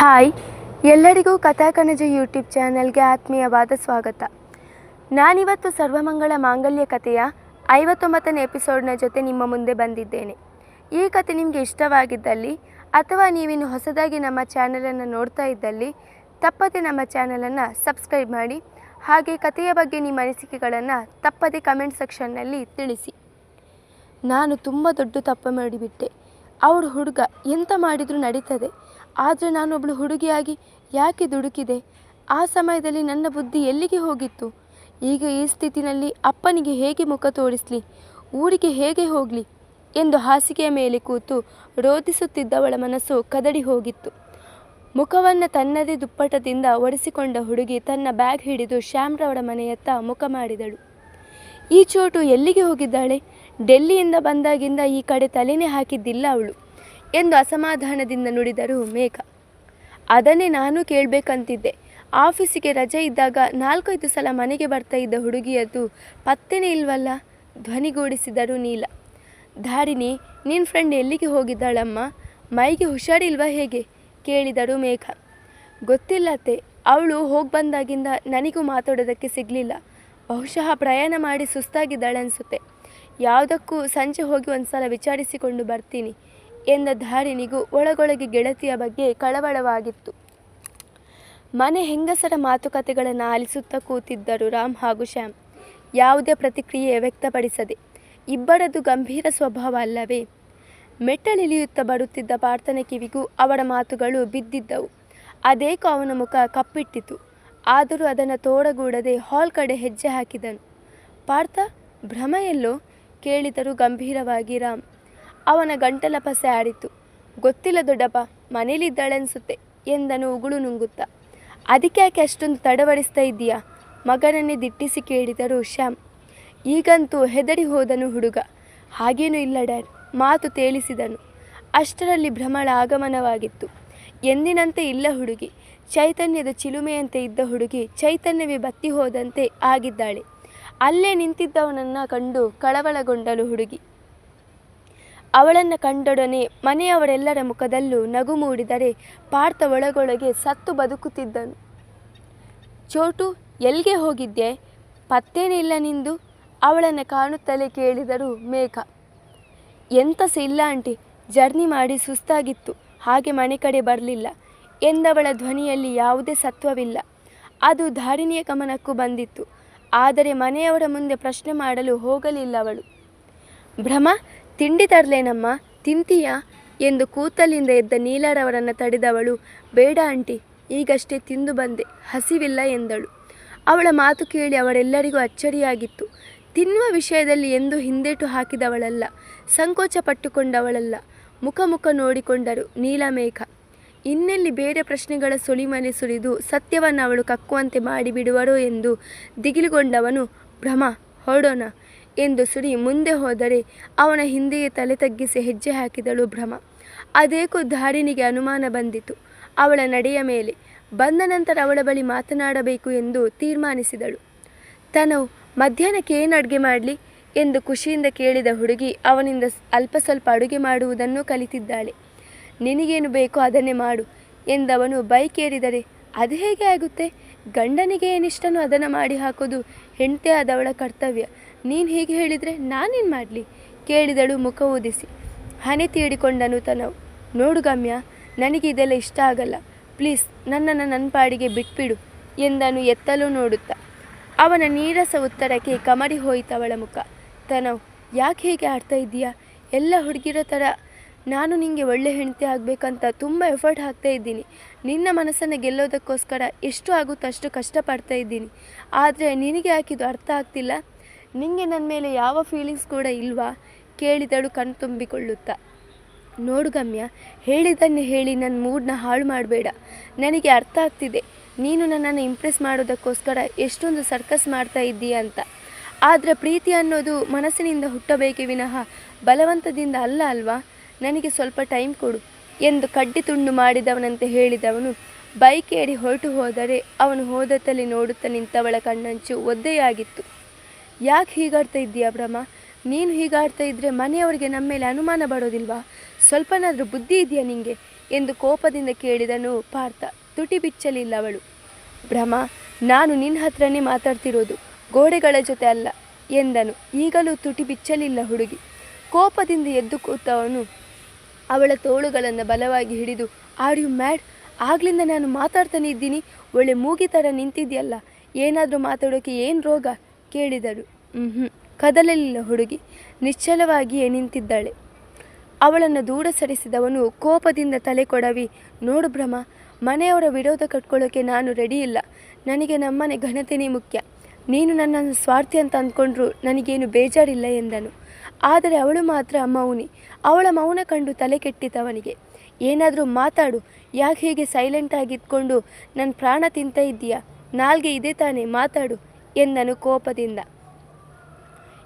Hi. ಎಲ್ಲರಿಗೂ ಕಥಾಕಣಜ YouTube ಚಾನೆಲ್ಗೆ ಆತ್ಮೀಯವಾದ ಸ್ವಾಗತ. ನಾನಿವತ್ತು ಸರ್ವಮಂಗಳ ಮಾಂಗಲ್ಯ ಕಥೆಯ ಐವತ್ತೊಂಬತ್ತನೇ ಎಪಿಸೋಡ್ನ ಜೊತೆ ನಿಮ್ಮ ಮುಂದೆ ಬಂದಿದ್ದೇನೆ. ಈ ಕತೆ ನಿಮಗೆ ಇಷ್ಟವಾಗಿದ್ದಲ್ಲಿ ಅಥವಾ ನೀವಿನ್ನು ಹೊಸದಾಗಿ ನಮ್ಮ ಚಾನಲನ್ನು ನೋಡ್ತಾ ಇದ್ದಲ್ಲಿ, ತಪ್ಪದೆ ನಮ್ಮ ಚಾನಲನ್ನು ಸಬ್ಸ್ಕ್ರೈಬ್ ಮಾಡಿ, ಹಾಗೆ ಕಥೆಯ ಬಗ್ಗೆ ನಿಮ್ಮ ಅನಿಸಿಕೆಗಳನ್ನು ತಪ್ಪದೆ ಕಮೆಂಟ್ ಸೆಕ್ಷನ್ನಲ್ಲಿ ತಿಳಿಸಿ. ನಾನು ತುಂಬ ದೊಡ್ಡ ತಪ್ಪು ಮಾಡಿಬಿಟ್ಟೆ. ಅವಳು ಹುಡುಗ ಎಂತ ಮಾಡಿದರೂ ನಡೀತದೆ. ಆದರೆ ನಾನು ಒಬ್ಬಳು ಹುಡುಗಿಯಾಗಿ ಯಾಕೆ ದುಡುಕಿದೆ? ಆ ಸಮಯದಲ್ಲಿ ನನ್ನ ಬುದ್ಧಿ ಎಲ್ಲಿಗೆ ಹೋಗಿತ್ತು? ಈಗ ಈ ಸ್ಥಿತಿನಲ್ಲಿ ಅಪ್ಪನಿಗೆ ಹೇಗೆ ಮುಖ ತೋರಿಸಲಿ? ಊರಿಗೆ ಹೇಗೆ ಹೋಗಲಿ? ಎಂದು ಹಾಸಿಗೆಯ ಮೇಲೆ ಕೂತು ರೋಧಿಸುತ್ತಿದ್ದವಳ ಮನಸ್ಸು ಕದಡಿ ಹೋಗಿತ್ತು. ಮುಖವನ್ನು ತನ್ನದೇ ದುಪ್ಪಟದಿಂದ ಒರೆಸಿಕೊಂಡ ಹುಡುಗಿ ತನ್ನ ಬ್ಯಾಗ್ ಹಿಡಿದು ಶ್ಯಾಮ್ರವಳ ಮನೆಯತ್ತ ಮುಖ ಮಾಡಿದಳು. ಈ ಚೋಟು ಎಲ್ಲಿಗೆ ಹೋಗಿದ್ದಾಳೆ? ಡೆಲ್ಲಿಯಿಂದ ಬಂದಾಗಿಂದ ಈ ಕಡೆ ತಲೆನೇ ಹಾಕಿದ್ದಿಲ್ಲ ಅವಳು ಎಂದು ಅಸಮಾಧಾನದಿಂದ ನುಡಿದರು ಮೇಘ. ಅದನ್ನೇ ನಾನು ಕೇಳಬೇಕಂತಿದ್ದೆ. ಆಫೀಸಿಗೆ ರಜೆ ಇದ್ದಾಗ ನಾಲ್ಕೈದು ಸಲ ಮನೆಗೆ ಬರ್ತಾ ಇದ್ದ ಹುಡುಗಿಯದ್ದು ಪತ್ತೆನೇ ಇಲ್ವಲ್ಲ? ಧ್ವನಿಗೂಡಿಸಿದರು ನೀಲ. ಧಾರಿಣಿ ನಿನ್ನ ಫ್ರೆಂಡ್ ಎಲ್ಲಿಗೆ ಹೋಗಿದ್ದಾಳಮ್ಮ? ಮೈಗೆ ಹುಷಾರಿಲ್ವಾ ಹೇಗೆ? ಕೇಳಿದರು ಮೇಘ. ಗೊತ್ತಿಲ್ಲತ್ತೆ ಅವಳು ಹೋಗಿ ಬಂದಾಗಿಂದ ನನಗೂ ಮಾತಾಡೋದಕ್ಕೆ ಸಿಗಲಿಲ್ಲ. ಬಹುಶಃ ಪ್ರಯಾಣ ಮಾಡಿ ಸುಸ್ತಾಗಿದ್ದಾಳೆ ಅನಿಸುತ್ತೆ. ಯಾವುದಕ್ಕೂ ಸಂಜೆ ಹೋಗಿ ಒಂದು ಸಲ ವಿಚಾರಿಸಿಕೊಂಡು ಬರ್ತೀನಿ ಎಂದ ಧಾರಿಣಿಗೂ ಒಳಗೊಳಗೆ ಗೆಳತಿಯ ಬಗ್ಗೆ ಕಳವಳವಾಗಿತ್ತು. ಮನೆ ಹೆಂಗಸರ ಮಾತುಕತೆಗಳನ್ನು ಆಲಿಸುತ್ತಾ ಕೂತಿದ್ದರು ರಾಮ್ ಹಾಗೂ ಶ್ಯಾಮ್. ಯಾವುದೇ ಪ್ರತಿಕ್ರಿಯೆ ವ್ಯಕ್ತಪಡಿಸದೆ ಇಬ್ಬರದು ಗಂಭೀರ ಸ್ವಭಾವ ಅಲ್ಲವೇ? ಮೆಟ್ಟಲಿಳಿಯುತ್ತಾ ಬರುತ್ತಿದ್ದ ಪಾರ್ಥನ ಕಿವಿಗೂ ಅವರ ಮಾತುಗಳು ಬಿದ್ದಿದ್ದವು. ಅದೇಕೋ ಅವನ ಮುಖ ಕಪ್ಪಿಟ್ಟಿತು. ಆದರೂ ಅದನ್ನು ತೋಡಗೂಡದೆ ಹಾಲ್ ಕಡೆ ಹೆಜ್ಜೆ ಹಾಕಿದನು. ಪಾರ್ಥ, ಭ್ರಮ ಎಲ್ಲೋ? ಕೇಳಿದರು ಗಂಭೀರವಾಗಿ, ರಾಮ್, ಅವನ ಗಂಟಲ ಪಸೆ ಆಡಿತು. ಗೊತ್ತಿಲ್ಲ ದೊಡ್ಡಪ್ಪ, ಮನೇಲಿದ್ದಾಳೆನ್ಸುತ್ತೆ, ಎಂದನು ಉಗುಳು ನುಂಗುತ್ತಾ. ಅದಕ್ಕೆ ಯಾಕೆ ಅಷ್ಟೊಂದು ತಡವಡಿಸ್ತಾ ಇದ್ದೀಯಾ? ಮಗನನ್ನೇ ದಿಟ್ಟಿಸಿ ಕೇಳಿದರು ಶ್ಯಾಮ್. ಈಗಂತೂ ಹೆದರಿ ಹೋದನು ಹುಡುಗ. ಹಾಗೇನೂ ಇಲ್ಲ, ಡ್ಯಾಡ್, ಮಾತು ತೇಲಿಸಿದನು. ಅಷ್ಟರಲ್ಲಿ ಭ್ರಮಳ ಆಗಮನವಾಗಿತ್ತು. ಎಂದಿನಂತೆ ಇಲ್ಲ ಹುಡುಗಿ. ಚೈತನ್ಯದ ಚಿಲುಮೆಯಂತೆ ಇದ್ದ ಹುಡುಗಿ ಚೈತನ್ಯವೇ ಬತ್ತಿ ಹೋದಂತೆ ಆಗಿದ್ದಾಳೆ. ಅಲ್ಲೇ ನಿಂತಿದ್ದವನನ್ನು ಕಂಡು ಕಳವಳಗೊಂಡಳು ಹುಡುಗಿ. ಅವಳನ್ನು ಕಂಡೊಡನೆ ಮನೆಯವರೆಲ್ಲರ ಮುಖದಲ್ಲೂ ನಗು ಮೂಡಿದರೆ ಪಾರ್ಥ ಒಳಗೊಳಗೆ ಸತ್ತು ಬದುಕುತ್ತಿದ್ದನು. ಚೋಟು ಎಲ್ಲಿಗೆ ಹೋಗಿದ್ದೆ ಪತ್ತೇನಿಲ್ಲ ನಿಂದು? ಅವಳನ್ನು ಕಾಣುತ್ತಲೇ ಕೇಳಿದರು ಮೇಘ. ಎಂತ ಸಹ ಇಲ್ಲ ಆಂಟಿ, ಜರ್ನಿ ಮಾಡಿ ಸುಸ್ತಾಗಿತ್ತು, ಹಾಗೆ ಮನೆ ಕಡೆ ಬರಲಿಲ್ಲ. ಎಂದವಳ ಧ್ವನಿಯಲ್ಲಿ ಯಾವುದೇ ಸತ್ವವಿಲ್ಲ. ಅದು ಧಾರಿಣಿಯ ಗಮನಕ್ಕೂ ಬಂದಿತ್ತು. ಆದರೆ ಮನೆಯವರ ಮುಂದೆ ಪ್ರಶ್ನೆ ಮಾಡಲು ಹೋಗಲಿಲ್ಲ ಅವಳು. ಭ್ರಮ, ತಿಂಡಿ ತರಲೇನಮ್ಮ, ತಿಂತೀಯಾ? ಎಂದು ಕೂತಲಿಂದ ಎದ್ದ ನೀಲರವರನ್ನು ತಡೆದವಳು, ಬೇಡ ಆಂಟಿ, ಈಗಷ್ಟೇ ತಿಂದು ಬಂದೆ, ಹಸಿವಿಲ್ಲ, ಎಂದಳು. ಅವಳ ಮಾತು ಕೇಳಿ ಅವರೆಲ್ಲರಿಗೂ ಅಚ್ಚರಿಯಾಗಿತ್ತು. ತಿನ್ನುವ ವಿಷಯದಲ್ಲಿ ಎಂದು ಹಿಂದೇಟು ಹಾಕಿದವಳಲ್ಲ, ಸಂಕೋಚ ಪಟ್ಟುಕೊಂಡವಳಲ್ಲ. ಮುಖ ಮುಖ ನೋಡಿಕೊಂಡರು ನೀಲಮೇಘ. ಇನ್ನೆಲ್ಲಿ ಬೇರೆ ಪ್ರಶ್ನೆಗಳ ಸುಳಿಮನೆ ಸುರಿದು ಸತ್ಯವನ್ನು ಅವಳು ಕಕ್ಕುವಂತೆ ಮಾಡಿಬಿಡುವರೋ ಎಂದು ದಿಗಿಲುಗೊಂಡವನು, ಭ್ರಮ, ಹೊರಡೋಣ ಎಂದು ಸುರಿ ಮುಂದೆ ಹೋದರೆ ಅವನ ಹಿಂದೆಯೇ ತಲೆ ತಗ್ಗಿಸಿ ಹೆಜ್ಜೆ ಹಾಕಿದಳು ಭ್ರಮ. ಅದೇಕೋ ಧಾರಿಣಿಗೆ ಅನುಮಾನ ಬಂದಿತು. ಅವಳ ನಡೆಯ ಮೇಲೆ ಬಂದ ನಂತರ ಅವಳ ಬಳಿ ಮಾತನಾಡಬೇಕು ಎಂದು ತೀರ್ಮಾನಿಸಿದಳು. ತನು ಮಧ್ಯಾಹ್ನಕ್ಕೆ ಏನು ಅಡುಗೆ ಮಾಡಲಿ? ಎಂದು ಖುಷಿಯಿಂದ ಕೇಳಿದ ಹುಡುಗಿ ಅವನಿಂದ ಅಲ್ಪ ಸ್ವಲ್ಪ ಅಡುಗೆ ಮಾಡುವುದನ್ನು ಕಲಿತಿದ್ದಾಳೆ. ನಿನಗೇನು ಬೇಕೋ ಅದನ್ನೇ ಮಾಡು ಎಂದವನು ಬೈಕ್ ಏರಿದರೆ ಅದು ಹೇಗೆ ಆಗುತ್ತೆ? ಗಂಡನಿಗೆ ಏನಿಷ್ಟನೋ ಅದನ್ನು ಮಾಡಿ ಹಾಕೋದು ಹೆಂಡತಿ ಆದವಳ ಕರ್ತವ್ಯ. ನೀನು ಹೀಗೆ ಹೇಳಿದರೆ ನಾನೇನು ಮಾಡಲಿ? ಕೇಳಿದಳು ಮುಖ ಊದಿಸಿ. ಹಣೆ ತೀಡಿಕೊಂಡನು ತನವು ನೋಡು ಗಮ್ಯ, ನನಗೆ ಇದೆಲ್ಲ ಇಷ್ಟ ಆಗಲ್ಲ. ಪ್ಲೀಸ್, ನನ್ನನ್ನು ನನ್ನ ಪಾಡಿಗೆ ಬಿಟ್ಬಿಡು ಎಂದನು ಎತ್ತಲು ನೋಡುತ್ತಾ. ಅವನ ನೀರಸ ಉತ್ತರಕ್ಕೆ ಕಮರಿ ಹೋಯಿತವಳ ಮುಖ. ತನವ್ ಯಾಕೆ ಹೀಗೆ ಆಡ್ತಾ ಇದ್ದೀಯಾ? ಎಲ್ಲ ಹುಡುಗಿರೋ ಥರ ನಾನು ನಿನಗೆ ಒಳ್ಳೆ ಹೆಂಡತಿ ಆಗಬೇಕಂತ ತುಂಬ ಎಫರ್ಟ್ ಹಾಕ್ತಾ ಇದ್ದೀನಿ. ನಿನ್ನ ಮನಸ್ಸನ್ನು ಗೆಲ್ಲೋದಕ್ಕೋಸ್ಕರ ಎಷ್ಟು ಆಗುತ್ತೋ ಅಷ್ಟು ಕಷ್ಟಪಡ್ತಾ ಇದ್ದೀನಿ. ಆದರೆ ನಿನಗೆ ಯಾಕಿದು ಅರ್ಥ ಆಗ್ತಿಲ್ಲ? ನಿನಗೆ ನನ್ನ ಮೇಲೆ ಯಾವ ಫೀಲಿಂಗ್ಸ್ ಕೂಡ ಇಲ್ವಾ? ಕೇಳಿದಳು ಕಣ್ತುಂಬಿಕೊಳ್ಳುತ್ತಾ ನೋಡು ಗಮ್ಯ ಹೇಳಿದ್ದನ್ನು ಹೇಳಿ ನನ್ನ ಮೂಡ್ನ ಹಾಳು ಮಾಡಬೇಡ. ನನಗೆ ಅರ್ಥ ಆಗ್ತಿದೆ. ನೀನು ನನ್ನನ್ನು ಇಂಪ್ರೆಸ್ ಮಾಡೋದಕ್ಕೋಸ್ಕರ ಎಷ್ಟೊಂದು ಸರ್ಕಸ್ ಮಾಡ್ತಾ ಇದ್ದೀಯ ಅಂತ. ಆದರೆ ಪ್ರೀತಿ ಅನ್ನೋದು ಮನಸ್ಸಿನಿಂದ ಹುಟ್ಟಬೇಕೆ ವಿನಃ ಬಲವಂತದಿಂದ ಅಲ್ಲ ಅಲ್ವಾ? ನನಗೆ ಸ್ವಲ್ಪ ಟೈಮ್ ಕೊಡು ಎಂದು ಕಡ್ಡಿ ತುಂಡು ಮಾಡಿದವನಂತೆ ಹೇಳಿದವನು. ಬೈಕ್ ಏಡಿ ಹೊರಟು ಹೋದರೆ ಅವನು ಹೋದತ್ತಲ್ಲಿ ನೋಡುತ್ತಾ ನಿಂತವಳ ಕಣ್ಣಂಚು ಒದ್ದೆಯಾಗಿತ್ತು. ಯಾಕೆ ಹೀಗಾಡ್ತಾ ಇದ್ದೀಯಾ ಬ್ರಹ್ಮ? ನೀನು ಹೀಗಾಡ್ತಾ ಇದ್ರೆ ಮನೆಯವರಿಗೆ ನಮ್ಮ ಮೇಲೆ ಅನುಮಾನ ಬರೋದಿಲ್ವಾ? ಸ್ವಲ್ಪನಾದರೂ ಬುದ್ಧಿ ಇದೆಯಾ ನಿಂಗೆ? ಎಂದು ಕೋಪದಿಂದ ಕೇಳಿದನು ಪಾರ್ಥ. ತುಟಿ ಬಿಚ್ಚಲಿಲ್ಲ ಅವಳು ಭ್ರಮ ನಾನು ನಿನ್ನ ಹತ್ರನೇ ಮಾತಾಡ್ತಿರೋದು, ಗೋಡೆಗಳ ಜೊತೆ ಅಲ್ಲ ಎಂದನು. ಈಗಲೂ ತುಟಿ ಬಿಚ್ಚಲಿಲ್ಲ ಹುಡುಗಿ. ಕೋಪದಿಂದ ಎದ್ದು ಕೂತವನು ಅವಳ ತೋಳುಗಳನ್ನು ಬಲವಾಗಿ ಹಿಡಿದು, ಆರ್ ಯು ಮ್ಯಾಡ್? ಆಗ್ಲಿಂದ ನಾನು ಮಾತಾಡ್ತಾನೆ ಇದ್ದೀನಿ. ಒಳ್ಳೆ ಮೂಗಿ ಥರ ನಿಂತಿದೆಯಲ್ಲ, ಏನಾದರೂ ಮಾತಾಡೋಕೆ ಏನು ರೋಗ? ಕೇಳಿದಳು. ಹ್ಞೂ ಕದಲಲಿಲ್ಲ ಹುಡುಗಿ. ನಿಶ್ಚಲವಾಗಿಯೇ ನಿಂತಿದ್ದಾಳೆ. ಅವಳನ್ನು ದೂರ ಸರಿಸಿದವನು ಕೋಪದಿಂದ ತಲೆ ಕೊಡವಿ. ನೋಡು ಭ್ರಮ ಮನೆಯವರ ವಿರೋಧ ಕಟ್ಕೊಳ್ಳೋಕೆ ನಾನು ರೆಡಿ ಇಲ್ಲ. ನನಗೆ ನಮ್ಮನೆ ಘನತೆನೇ ಮುಖ್ಯ. ನೀನು ನನ್ನನ್ನು ಸ್ವಾರ್ಥಿ ಅಂತ ಅಂದ್ಕೊಂಡ್ರು ನನಗೇನು ಬೇಜಾರಿಲ್ಲ ಎಂದನು. ಆದರೆ ಅವಳು ಮಾತ್ರ ಮೌನಿ. ಅವಳ ಮೌನ ಕಂಡು ತಲೆ ಕೆಟ್ಟಿತವನಿಗೆ. ಏನಾದರೂ ಮಾತಾಡು. ಯಾಕೆ ಹೀಗೆ ಸೈಲೆಂಟ್ ಆಗಿದ್ಕೊಂಡು ನನ್ನ ಪ್ರಾಣ ತಿಂತ ಇದ್ದೀಯಾ? ನಾಲ್ಗೆ ಇದೆ ತಾನೇ, ಮಾತಾಡು ಎಂದನು ಕೋಪದಿಂದ.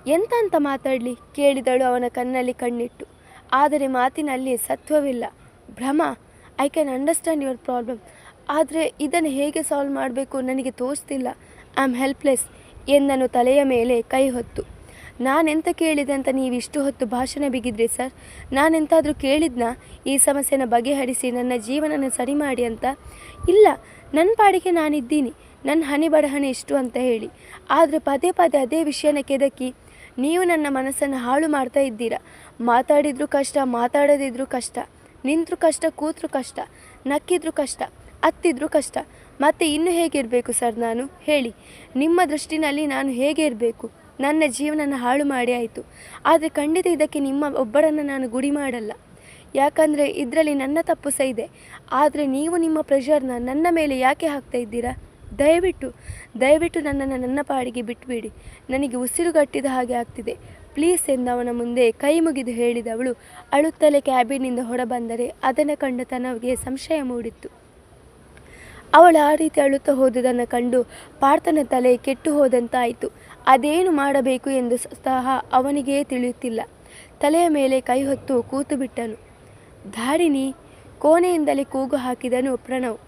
ಎಂತ ಅಂತ ಮಾತಾಡಲಿ? ಕೇಳಿದಳು ಅವನ ಕಣ್ಣಲ್ಲಿ ಕಣ್ಣಿಟ್ಟು. ಆದರೆ ಮಾತಿನಲ್ಲಿ ಸತ್ವವಿಲ್ಲ. ಭ್ರಮ. I can understand your problem ಆದರೆ ಇದನ್ನು ಹೇಗೆ ಸಾಲ್ವ್ ಮಾಡಬೇಕು ನನಗೆ ತೋರಿಸ್ತಿಲ್ಲ ಐ ಆಮ್ ಹೆಲ್ಪ್ಲೆಸ್ ಎಂದನು ತಲೆಯ ಮೇಲೆ ಕೈ ಹೊತ್ತು. ನಾನೆಂತ ಕೇಳಿದೆ ಅಂತ ನೀವು ಇಷ್ಟು ಹೊತ್ತು ಭಾಷಣ ಬಿಗಿದ್ರಿ ಸರ್? ನಾನೆಂತಾದರೂ ಕೇಳಿದ್ನ? ಈ ಸಮಸ್ಯೆನ ಬಗೆಹರಿಸಿ ನನ್ನ ಜೀವನನ ಸರಿ ಮಾಡಿ ಅಂತ? ಇಲ್ಲ ನನ್ನ ಪಾಡಿಗೆ ನಾನಿದ್ದೀನಿ. ನನ್ನ ಹನಿ ಬಡಹಣೆ ಇಷ್ಟು ಅಂತ ಹೇಳಿ. ಆದರೆ ಪದೇ ಪದೇ ಅದೇ ವಿಷಯನ ಕೆದಕಿ ನೀವು ನನ್ನ ಮನಸ್ಸನ್ನು ಹಾಳು ಮಾಡ್ತಾ ಇದ್ದೀರಾ? ಮಾತಾಡಿದ್ರು ಕಷ್ಟ, ಮಾತಾಡದಿದ್ರೂ ಕಷ್ಟ. ನಿಂತರೂ ಕಷ್ಟ, ಕೂತರೂ ಕಷ್ಟ. ನಕ್ಕಿದ್ರು ಕಷ್ಟ, ಅತ್ತಿದ್ರು ಕಷ್ಟ. ಮತ್ತೆ ಇನ್ನು ಹೇಗಿರಬೇಕು ಸರ್ ನಾನು? ಹೇಳಿ. ನಿಮ್ಮ ದೃಷ್ಟಿನಲ್ಲಿ ನಾನು ಹೇಗೆ ಇರಬೇಕು? ನನ್ನ ಜೀವನನ ಹಾಳು ಮಾಡಿ ಆಯಿತು. ಆದರೆ ಖಂಡಿತ ಇದಕ್ಕೆ ನಿಮ್ಮ ಒಬ್ಬರನ್ನು ನಾನು ಗುಡಿ ಮಾಡಲ್ಲ. ಯಾಕಂದರೆ ಇದರಲ್ಲಿ ನನ್ನ ತಪ್ಪು ಸಹ ಇದೆ. ಆದರೆ ನೀವು ನಿಮ್ಮ ಪ್ರೆಷರ್ನ ನನ್ನ ಮೇಲೆ ಯಾಕೆ ಹಾಕ್ತಾ ಇದ್ದೀರಾ? ದಯವಿಟ್ಟು ದಯವಿಟ್ಟು ನನ್ನನ್ನು ನನ್ನ ಪಾಡಿಗೆ ಬಿಟ್ಬಿಡಿ. ನನಗೆ ಉಸಿರುಗಟ್ಟಿದ ಹಾಗೆ ಆಗ್ತಿದೆ. ಪ್ಲೀಸ್ ಎಂದು ಅವನ ಮುಂದೆ ಕೈ ಮುಗಿದು ಹೇಳಿದವಳು ಅಳುತ್ತಲೇ ಕ್ಯಾಬಿನಿಂದ ಹೊರಬಂದರೆ ಅದನ್ನು ಕಂಡು ತನಗೆ ಸಂಶಯ ಮೂಡಿತ್ತು. ಅವಳು ಆ ರೀತಿ ಅಳುತ್ತಾ ಹೋದುದನ್ನು ಕಂಡು ಪಾರ್ಥನ ತಲೆ ಕೆಟ್ಟು ಹೋದಂತಾಯಿತು. ಅದೇನು ಮಾಡಬೇಕು ಎಂದು ಸಹ ಅವನಿಗೇ ತಿಳಿಯುತ್ತಿಲ್ಲ. ತಲೆಯ ಮೇಲೆ ಕೈ ಹೊತ್ತು ಕೂತು ಬಿಟ್ಟನು. ಧಾರಿಣಿ ಕೋಣೆಯಿಂದಲೇ ಕೂಗು ಹಾಕಿದನು ಪ್ರಣವ್.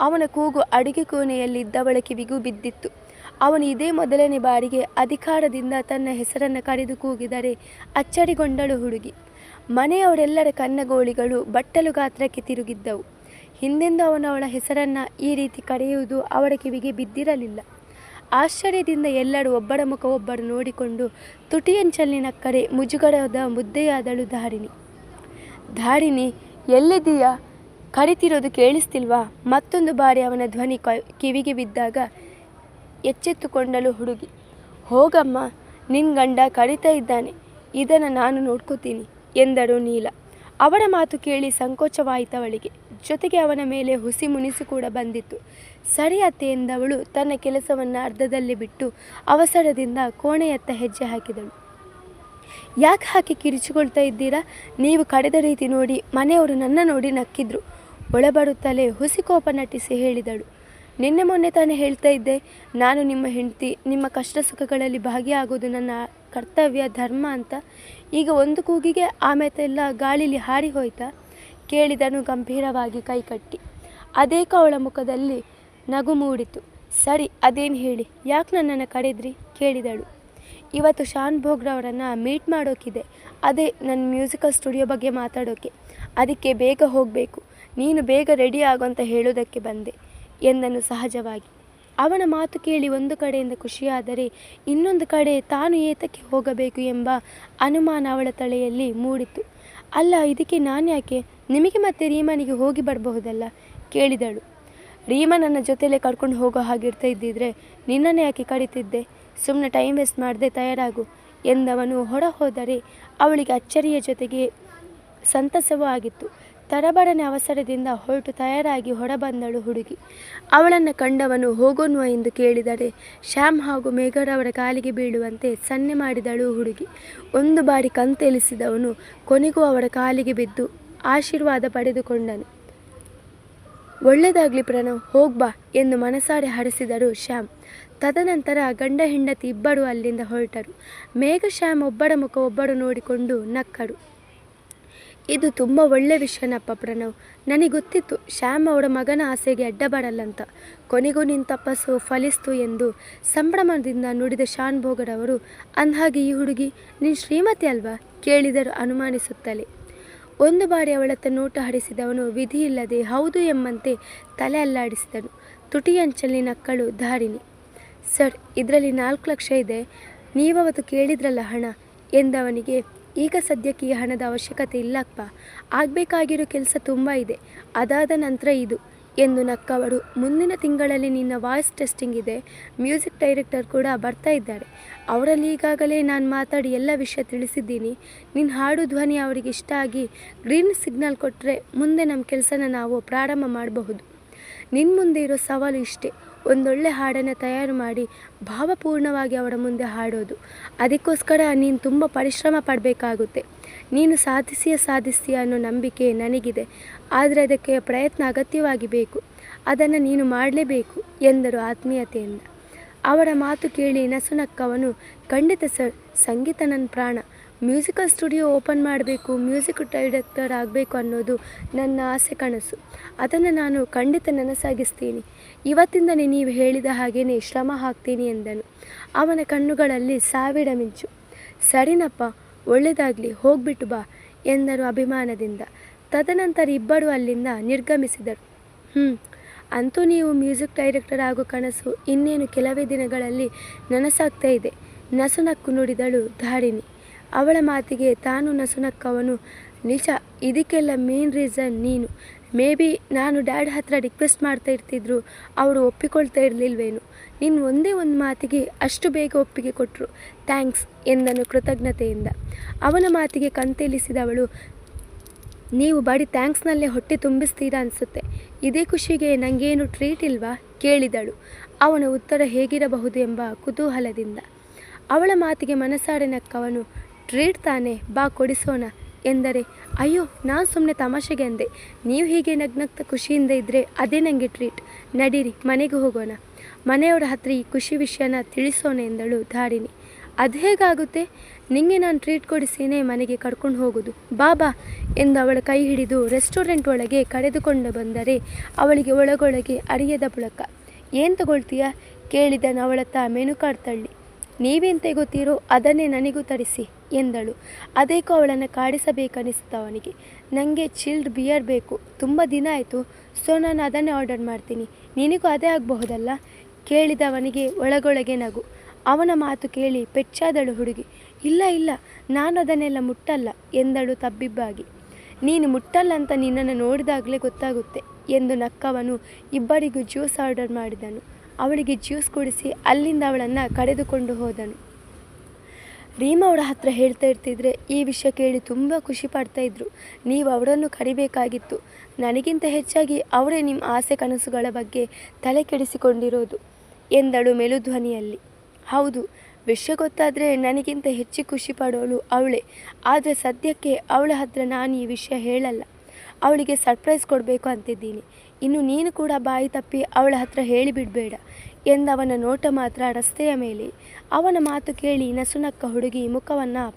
ಅವನ ಕೂಗು ಅಡುಗೆ ಕೋಣೆಯಲ್ಲಿದ್ದವಳ ಕಿವಿಗೂ ಬಿದ್ದಿತ್ತು. ಅವನು ಇದೇ ಮೊದಲನೇ ಬಾರಿಗೆ ಅಧಿಕಾರದಿಂದ ತನ್ನ ಹೆಸರನ್ನು ಕರೆದು ಕೂಗಿದರೆ ಅಚ್ಚರಿಗೊಂಡಳು ಹುಡುಗಿ. ಮನೆಯವರೆಲ್ಲರ ಕನ್ನಗೋಳಿಗಳು ಬಟ್ಟಲು ಗಾತ್ರಕ್ಕೆ ತಿರುಗಿದ್ದವು. ಹಿಂದೆಂದು ಅವನು ಅವಳ ಹೆಸರನ್ನು ಈ ರೀತಿ ಕರೆಯುವುದು ಅವಳ ಕಿವಿಗೆ ಬಿದ್ದಿರಲಿಲ್ಲ. ಆಶ್ಚರ್ಯದಿಂದ ಎಲ್ಲರೂ ಒಬ್ಬರ ಮುಖ ಒಬ್ಬರು ನೋಡಿಕೊಂಡು ತುಟಿಯಂಚಲಿನ ಕರೆ ಮುಜುಗರದ ಮುದ್ದೆಯಾದಳು ಧಾರಿಣಿ. ಧಾರಿಣಿ, ಎಲ್ಲಿದ್ದೀಯಾ? ಕರಿತಿರೋದು ಕೇಳಿಸ್ತಿಲ್ವಾ? ಮತ್ತೊಂದು ಬಾರಿ ಅವನ ಧ್ವನಿ ಕಿವಿಗೆ ಬಿದ್ದಾಗ ಎಚ್ಚೆತ್ತುಕೊಂಡಳು ಹುಡುಗಿ. ಹೋಗಮ್ಮ ನಿನ್ನ ಗಂಡ ಕರಿತಾ ಇದ್ದಾನೆ. ಇದನ್ನು ನಾನು ನೋಡ್ಕೋತೀನಿ ಎಂದಳು ನೀಲ. ಅವಳ ಮಾತು ಕೇಳಿ ಸಂಕೋಚವಾಯಿತವಳಿಗೆ. ಜೊತೆಗೆ ಅವನ ಮೇಲೆ ಹುಸಿ ಮುನಿಸು ಕೂಡ ಬಂದಿತ್ತು. ಸರಿ ಅತ್ತೆ ಎಂದವಳು ತನ್ನ ಕೆಲಸವನ್ನು ಅರ್ಧದಲ್ಲಿ ಬಿಟ್ಟು ಅವಸರದಿಂದ ಕೋಣೆಯತ್ತ ಹೆಜ್ಜೆ ಹಾಕಿದಳು. ಯಾಕೆ ಹಾಕಿ ಕಿರಿಚಿಕೊಳ್ತಾ ಇದ್ದೀರಾ? ನೀವು ಕಡೆದ ರೀತಿ ನೋಡಿ ಮನೆಯವರು ನನ್ನ ನೋಡಿ ನಕ್ಕಿದ್ರು. ಒಳಬರುತ್ತಲೇ ಹುಸಿ ಕೋಪ ನಟಿಸಿ ಹೇಳಿದಳು. ನಿನ್ನೆ ಮೊನ್ನೆ ತಾನೇ ಹೇಳ್ತಾ ಇದ್ದೆ, ನಾನು ನಿಮ್ಮ ಹೆಂಡತಿ, ನಿಮ್ಮ ಕಷ್ಟ ಸುಖಗಳಲ್ಲಿ ಭಾಗಿಯಾಗೋದು ನನ್ನ ಕರ್ತವ್ಯ, ಧರ್ಮ ಅಂತ. ಈಗ ಒಂದು ಕೂಗಿಗೆ ಆಮೇತೆಲ್ಲ ಗಾಳಿಲಿ ಹಾರಿ ಹೋಯ್ತಾ, ಕೇಳಿದನು ಗಂಭೀರವಾಗಿ ಕೈಕಟ್ಟಿ ಅದೇಕ ಅವಳ ಮುಖದಲ್ಲಿ ನಗು ಮೂಡಿತು. ಸರಿ, ಅದೇನು ಹೇಳಿ, ಯಾಕೆ ನನ್ನನ್ನು ಕರೆದ್ರಿ? ಕೇಳಿದಳು. ಇವತ್ತು ಶಾನ್ ಭೋಗ್ರವರನ್ನು ಮೀಟ್ ಮಾಡೋಕ್ಕಿದೆ ಅದೇ ನನ್ನ ಮ್ಯೂಸಿಕಲ್ ಸ್ಟುಡಿಯೋ ಬಗ್ಗೆ ಮಾತಾಡೋಕ್ಕೆ ಅದಕ್ಕೆ ಬೇಗ ಹೋಗಬೇಕು. ನೀನು ಬೇಗ ರೆಡಿ ಆಗು ಅಂತ ಹೇಳೋದಕ್ಕೆ ಬಂದೆ. ಎಂದನು ಸಹಜವಾಗಿ. ಅವನ ಮಾತು ಕೇಳಿ ಒಂದು ಕಡೆಯಿಂದ ಖುಷಿಯಾದರೆ ಇನ್ನೊಂದು ಕಡೆ ತಾನು ಏತಕ್ಕೆ ಹೋಗಬೇಕು ಎಂಬ ಅನುಮಾನ ಅವಳ ತಲೆಯಲ್ಲಿ ಮೂಡಿತು. ಅಲ್ಲ, ಇದಕ್ಕೆ ನಾನು ಯಾಕೆ? ನಿಮಗೆ ಮತ್ತೆ ರೀಮನಿಗೆ ಹೋಗಿ ಬರಬಹುದಲ್ಲ? ಕೇಳಿದಳು. ರೀಮ ನನ್ನ ಜೊತೆಲೇ ಕರ್ಕೊಂಡು ಹೋಗೋ ಹಾಗಿರ್ತಾ ಇದ್ದಿದ್ರೆ ನಿನ್ನನ್ನೇ ಯಾಕೆ ಕರೀತಿದ್ದೆ? ಸುಮ್ಮನೆ ಟೈಮ್ ವೇಸ್ಟ್ ಮಾಡದೆ ತಯಾರಾಗು ಎಂದವನು ಹೊರ ಹೋದರೆ ಅವಳಿಗೆ ಅಚ್ಚರಿಯ ಜೊತೆಗೆ ಸಂತಸವೂ ಆಗಿತ್ತು. ತರಬಡನೆ ಅವಸರದಿಂದ ಹೊರಟು ತಯಾರಾಗಿ ಹೊರಬಂದಳು ಹುಡುಗಿ. ಅವಳನ್ನು ಕಂಡವನು ಹೋಗೋನ್ವ ಎಂದು ಕೇಳಿದರೆ, ಶ್ಯಾಮ್ ಹಾಗೂ ಮೇಘರವರ ಕಾಲಿಗೆ ಬೀಳುವಂತೆ ಸನ್ನೆ ಮಾಡಿದಳು ಹುಡುಗಿ. ಒಂದು ಬಾರಿ ಕಂತೆಲಿಸಿದವನು, ಕೊನೆಗೂ ಅವರ ಕಾಲಿಗೆ ಬಿದ್ದು ಆಶೀರ್ವಾದ ಪಡೆದುಕೊಂಡನು. ಒಳ್ಳೆಯದಾಗಲಿ ಪ್ರಣವ್ ಹೋಗ್ಬಾ ಎಂದು ಮನಸಾರೆ ಹರಿಸಿದರು ಶ್ಯಾಮ್. ತದನಂತರ ಗಂಡ ಹೆಂಡತಿ ಇಬ್ಬರು ಅಲ್ಲಿಂದ ಹೊರಟರು. ಮೇಘ, ಶ್ಯಾಮ್ ಒಬ್ಬರ ಮುಖ ಒಬ್ಬರು ನೋಡಿಕೊಂಡು ನಕ್ಕರು. ಇದು ತುಂಬ ಒಳ್ಳೆ ವಿಷಯನಪ್ಪ ಪ್ರಣವ್. ನನಗೆ ಗೊತ್ತಿತ್ತು ಶ್ಯಾಮ್ ಅವರ ಮಗನ ಆಸೆಗೆ ಅಡ್ಡ ಅಂತ ಕೊನೆಗೂ ನಿನ್ನ ತಪಸ್ಸು ಫಲಿಸ್ತು ಎಂದು ಸಂಭ್ರಮದಿಂದ ನುಡಿದ ಶಾನ್ ಭೋಗಡವರು ಅಂದ್ಹಾಗೆ ಈ ಹುಡುಗಿ ನಿನ್ನ ಶ್ರೀಮತಿ ಅಲ್ವಾ? ಕೇಳಿದರು ಅನುಮಾನಿಸುತ್ತಲೇ. ಒಂದು ಬಾರಿ ಅವಳತ್ತ ನೋಟ ಹರಿಸಿದವನು ವಿಧಿಯಿಲ್ಲದೆ ಹೌದು ಎಂಬಂತೆ ತಲೆ ಅಲ್ಲಾಡಿಸಿದನು. ತುಟಿಯಂಚಲ್ಲಿ ಕಳು ಧಾರಿಣಿ. ಸರ್, ಇದರಲ್ಲಿ ನಾಲ್ಕು ಲಕ್ಷ ಇದೆ. ನೀವವತ್ತು ಕೇಳಿದ್ರಲ್ಲ ಹಣ? ಎಂದವನಿಗೆ ಈಗ ಸದ್ಯಕ್ಕೆ ಈ ಹಣದ ಅವಶ್ಯಕತೆ ಇಲ್ಲಪ್ಪ. ಆಗಬೇಕಾಗಿರೋ ಕೆಲಸ ತುಂಬ ಇದೆ. ಅದಾದ ನಂತರ ಇದು, ಎಂದು ನಕ್ಕವಳು. ಮುಂದಿನ ತಿಂಗಳಲ್ಲಿ ನಿನ್ನ ವಾಯ್ಸ್ ಟೆಸ್ಟಿಂಗ್ ಇದೆ. ಮ್ಯೂಸಿಕ್ ಡೈರೆಕ್ಟರ್ ಕೂಡ ಬರ್ತಾ ಇದ್ದಾರೆ. ಅವರಲ್ಲಿ ಈಗಾಗಲೇ ನಾನು ಮಾತಾಡಿ ಎಲ್ಲ ವಿಷಯ ತಿಳಿಸಿದ್ದೀನಿ. ನಿನ್ನ ಹಾಡು ಧ್ವನಿ ಅವರಿಗೆ ಇಷ್ಟ ಆಗಿ ಗ್ರೀನ್ ಸಿಗ್ನಲ್ ಕೊಟ್ಟರೆ ಮುಂದೆ ನಮ್ಮ ಕೆಲಸನ ನಾವು ಪ್ರಾರಂಭ ಮಾಡಬಹುದು. ನಿನ್ನ ಮುಂದೆ ಇರೋ ಸವಾಲು ಇಷ್ಟೇ. ಒಂದೊಳ್ಳೆ ಹಾಡನ್ನು ತಯಾರು ಮಾಡಿ ಭಾವಪೂರ್ಣವಾಗಿ ಅವರ ಮುಂದೆ ಹಾಡೋದು. ಅದಕ್ಕೋಸ್ಕರ ನೀನು ತುಂಬ ಪರಿಶ್ರಮ ಪಡಬೇಕಾಗುತ್ತೆ. ನೀನು ಸಾಧಿಸಿಯೇ ಸಾಧಿಸ್ತೀಯ ಅನ್ನೋ ನಂಬಿಕೆ ನನಗಿದೆ. ಆದರೆ ಅದಕ್ಕೆ ಪ್ರಯತ್ನ ಅಗತ್ಯವಾಗಿ ಬೇಕು. ಅದನ್ನು ನೀನು ಮಾಡಲೇಬೇಕು ಎಂದರು ಆತ್ಮೀಯತೆಯಿಂದ. ಅವರ ಮಾತು ಕೇಳಿ ನಸುನಕ್ಕವನು, ಖಂಡಿತ ಸರ್, ಸಂಗೀತ ನನ್ನ ಪ್ರಾಣ. ಮ್ಯೂಸಿಕಲ್ ಸ್ಟುಡಿಯೋ ಓಪನ್ ಮಾಡಬೇಕು, ಮ್ಯೂಸಿಕ್ ಡೈರೆಕ್ಟರ್ ಆಗಬೇಕು ಅನ್ನೋದು ನನ್ನ ಆಸೆ ಕನಸು. ಅದನ್ನು ನಾನು ಖಂಡಿತ ನನಸಾಗಿಸ್ತೀನಿ. ಇವತ್ತಿಂದಲೇ ನೀವು ಹೇಳಿದ ಹಾಗೆಯೇ ಶ್ರಮ ಹಾಕ್ತೀನಿ ಎಂದನು. ಅವನ ಕಣ್ಣುಗಳಲ್ಲಿ ಸಾವಿರ ಮಿಂಚು. ಸರಿನಪ್ಪ ಒಳ್ಳೆಯದಾಗಲಿ ಹೋಗ್ಬಿಟ್ಟು ಬಾ ಎಂದರು ಅಭಿಮಾನದಿಂದ. ತದನಂತರ ಇಬ್ಬರು ಅಲ್ಲಿಂದ ನಿರ್ಗಮಿಸಿದರು. ಹ್ಞೂ ಅಂತೂ ನೀವು ಮ್ಯೂಸಿಕ್ ಡೈರೆಕ್ಟರ್ ಆಗೋ ಕನಸು ಇನ್ನೇನು ಕೆಲವೇ ದಿನಗಳಲ್ಲಿ ನನಸಾಗ್ತಾ ಇದೆ. ನಸುನಕ್ಕು ನುಡಿದಳು ಧಾರಿಣಿ. ಅವಳ ಮಾತಿಗೆ ತಾನು ನಸುನಕ್ಕವನು. ನಿಜ, ಇದಕ್ಕೆಲ್ಲ ಮೇನ್ ರೀಸನ್ ನೀನು. ಮೇ ಬಿ ನಾನು ಡ್ಯಾಡ್ ಹತ್ರ ರಿಕ್ವೆಸ್ಟ್ ಮಾಡ್ತಾ ಇರ್ತಿದ್ರು, ಅವರು ಒಪ್ಪಿಕೊಳ್ತಾ ಇರಲಿಲ್ವೇನು. ನೀನು ಒಂದೇ ಒಂದು ಮಾತಿಗೆ ಅಷ್ಟು ಬೇಗ ಒಪ್ಪಿಗೆ ಕೊಟ್ಟರು ಥ್ಯಾಂಕ್ಸ್ ಎಂದನು ಕೃತಜ್ಞತೆಯಿಂದ. ಅವನ ಮಾತಿಗೆ ಕಂತೆಲಿಸಿದವಳು, ನೀವು ಬಾಡಿ ಥ್ಯಾಂಕ್ಸ್ನಲ್ಲೇ ಹೊಟ್ಟೆ ತುಂಬಿಸ್ತೀರಾ ಅನಿಸುತ್ತೆ. ಇದೇ ಖುಷಿಗೆ ನನಗೇನು ಟ್ರೀಟ್ ಇಲ್ವಾ? ಕೇಳಿದಳು. ಅವನ ಉತ್ತರ ಹೇಗಿರಬಹುದು ಎಂಬ ಕುತೂಹಲದಿಂದ. ಅವಳ ಮಾತಿಗೆ ಮನಸಾರೆ ಟ್ರೀಟ್ ತಾನೆ? ಬಾ ಕೊಡಿಸೋಣ. ಎಂದರೆ, ಅಯ್ಯೋ, ನಾನು ಸುಮ್ಮನೆ ತಮಾಷೆಗೆ ಅಂದೆ. ನೀವು ಹೀಗೆ ನಗ್ನಗ್ತ ಖುಷಿಯಿಂದ ಇದ್ದರೆ ಅದೇ ನನಗೆ ಟ್ರೀಟ್. ನಡೀರಿ, ಮನೆಗೆ ಹೋಗೋಣ. ಮನೆಯವರ ಹತ್ರ ಈ ಖುಷಿ ವಿಷಯನ ತಿಳಿಸೋಣ ಎಂದಳು ಧಾರಿಣಿ. ಅದು ಹೇಗಾಗುತ್ತೆ? ನಿಂಗೆ ನಾನು ಟ್ರೀಟ್ ಕೊಡಿಸಿನೇ ಮನೆಗೆ ಕರ್ಕೊಂಡು ಹೋಗೋದು. ಬಾ ಬಾ ಎಂದು ಅವಳ ಕೈ ಹಿಡಿದು ರೆಸ್ಟೋರೆಂಟ್ ಒಳಗೆ ಕರೆದುಕೊಂಡು ಬಂದರೆ ಅವಳಿಗೆ ಒಳಗೊಳಗೆ ಅರಿಯದ ಪುಳಕ. ಏನು ತಗೊಳ್ತೀಯ? ಕೇಳಿದನು ನವಳತ್ತ ಮೆನು ಕಾರ್ಡ್ ತಳ್ಳಿ. ನೀವೇನು ತೆಗೋತೀರೋ ಅದನ್ನೇ ನನಗೂ ತರಿಸಿ. ಎಂದಳು. ಅದೇಕೋ ಅವಳನ್ನು ಕಾಡಿಸಬೇಕನಿಸಿತು ಅವನಿಗೆ ನನಗೆ ಚಿಲ್ಡ್ ಬಿಯರ್ ಬೇಕು. ತುಂಬ ದಿನ ಆಯಿತು. ಸೊ, ನಾನು ಅದನ್ನೇ ಆರ್ಡರ್ ಮಾಡ್ತೀನಿ. ನಿನಗೂ ಅದೇ ಆಗಬಹುದಲ್ಲ? ಕೇಳಿದವನಿಗೆ ಒಳಗೊಳಗೆ ನಗು. ಅವನ ಮಾತು ಕೇಳಿ ಪೆಚ್ಚಾದಳು ಹುಡುಗಿ. ಇಲ್ಲ ಇಲ್ಲ. ನಾನು ಅದನ್ನೆಲ್ಲ ಮುಟ್ಟಲ್ಲ, ಎಂದಳು ತಬ್ಬಿಬ್ಬಾಗಿ. ನೀನು ಮುಟ್ಟಲ್ಲ ಅಂತ ನಿನ್ನನ್ನು ನೋಡಿದಾಗಲೇ ಗೊತ್ತಾಗುತ್ತೆ, ಎಂದು ನಕ್ಕವನು ಇಬ್ಬರಿಗೂ ಜ್ಯೂಸ್ ಆರ್ಡರ್ ಮಾಡಿದನು. ಅವಳಿಗೆ ಜ್ಯೂಸ್ ಕುಡಿಸಿ ಅಲ್ಲಿಂದ ಅವಳನ್ನು ಕರೆದುಕೊಂಡು ಹೋದನು. ರೀಮಾ ಅವಳ ಹತ್ರ ಹೇಳ್ತಾ ಇರ್ತಿದ್ರೆ ಈ ವಿಷಯ ಕೇಳಿ ತುಂಬ ಖುಷಿ ಪಡ್ತಾ ಇದ್ರು. ನೀವು ಅವಳನ್ನು ಕರಿಬೇಕಾಗಿತ್ತು. ನನಗಿಂತ ಹೆಚ್ಚಾಗಿ ಅವರೇ ನಿಮ್ಮ ಆಸೆ ಕನಸುಗಳ ಬಗ್ಗೆ ತಲೆ ಕೆಡಿಸಿಕೊಂಡಿರೋದು, ಎಂದಳು ಮೆಲುಧ್ವನಿಯಲ್ಲಿ. ಹೌದು, ವಿಷಯ ಗೊತ್ತಾದರೆ ನನಗಿಂತ ಹೆಚ್ಚು ಖುಷಿ ಪಡೋಳು ಅವಳೇ. ಆದರೆ ಸದ್ಯಕ್ಕೆ ಅವಳ ಹತ್ರ ನಾನು ಈ ವಿಷಯ ಹೇಳಲ್ಲ. ಅವಳಿಗೆ ಸರ್ಪ್ರೈಸ್ ಕೊಡಬೇಕು ಅಂತಿದ್ದೀನಿ. ಇನ್ನು ನೀನು ಕೂಡ ಬಾಯಿ ತಪ್ಪಿ ಅವಳ ಹತ್ರ ಹೇಳಿಬಿಡಬೇಡ. ಎಂದವನ ನೋಟ ಮಾತ್ರ ರಸ್ತೆಯ ಮೇಲೆ. ಅವನ ಮಾತು ಕೇಳಿ ನಸುನಕ್ಕ ಹುಡುಗಿ ಮುಖವನ್ನು